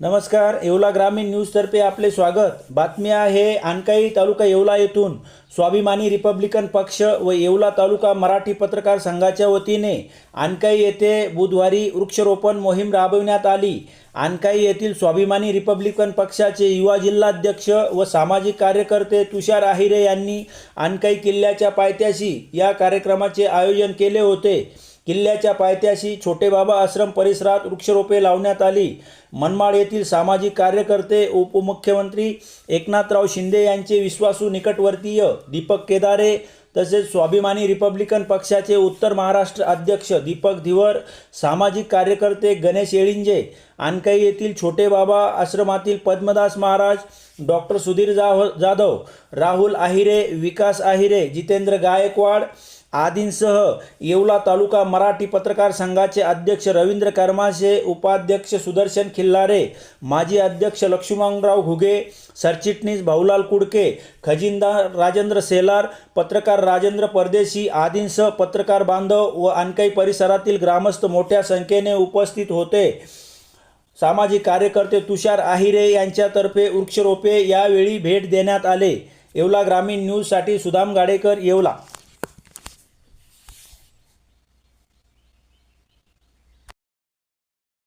नमस्कार येवला ग्रामीण न्यूजतर्फे आपले स्वागत. बातमी आहे आणकाई तालुका येवला येथून. स्वाभिमानी रिपब्लिकन पक्ष व येवला तालुका मराठी पत्रकार संघाच्या वतीने आणकाई येथे बुधवारी वृक्षरोपण मोहीम राबविण्यात आली. आणकाई येथील स्वाभिमानी रिपब्लिकन पक्षाचे युवा जिल्हाध्यक्ष व सामाजिक कार्यकर्ते तुषार आहिरे यांनी आणकाई किल्ल्याच्या पायथ्याशी या कार्यक्रमाचे आयोजन केले होते. किल्ल्याच्या पायथ्याशी छोटे बाबा आश्रम परिसरात वृक्षरोपे लावण्यात आली. मनमाड येथील सामाजिक कार्यकर्ते उपमुख्यमंत्री एकनाथराव शिंदे यांचे विश्वासू निकटवर्तीय दीपक केदारे तसेच स्वाभिमानी रिपब्लिकन पक्षाचे उत्तर महाराष्ट्र अध्यक्ष दीपक धिवर सामाजिक कार्यकर्ते गणेश येळिंजे आणकाई येथील छोटे बाबा आश्रमातील पद्मदास महाराज डॉक्टर सुधीर जाव जाधव राहुल आहिरे विकास आहिरे जितेंद्र गायकवाड आदींसह येवला तालुका मराठी पत्रकार संघाचे अध्यक्ष रवींद्र करमाशे उपाध्यक्ष सुदर्शन खिल्लारे माजी अध्यक्ष लक्ष्मणराव घुगे सरचिटणीस भाऊलाल कुडके खजिनदार राजेंद्र सेलार पत्रकार राजेंद्र परदेशी आदींसह पत्रकार बांधव व आणकाई परिसरातील ग्रामस्थ मोठ्या संख्येने उपस्थित होते. सामाजिक कार्यकर्ते तुषार आहिरे यांच्यातर्फे वृक्षरोपे यावेळी भेट देण्यात आले. येवला ग्रामीण न्यूजसाठी सुदाम गाडेकर येवला.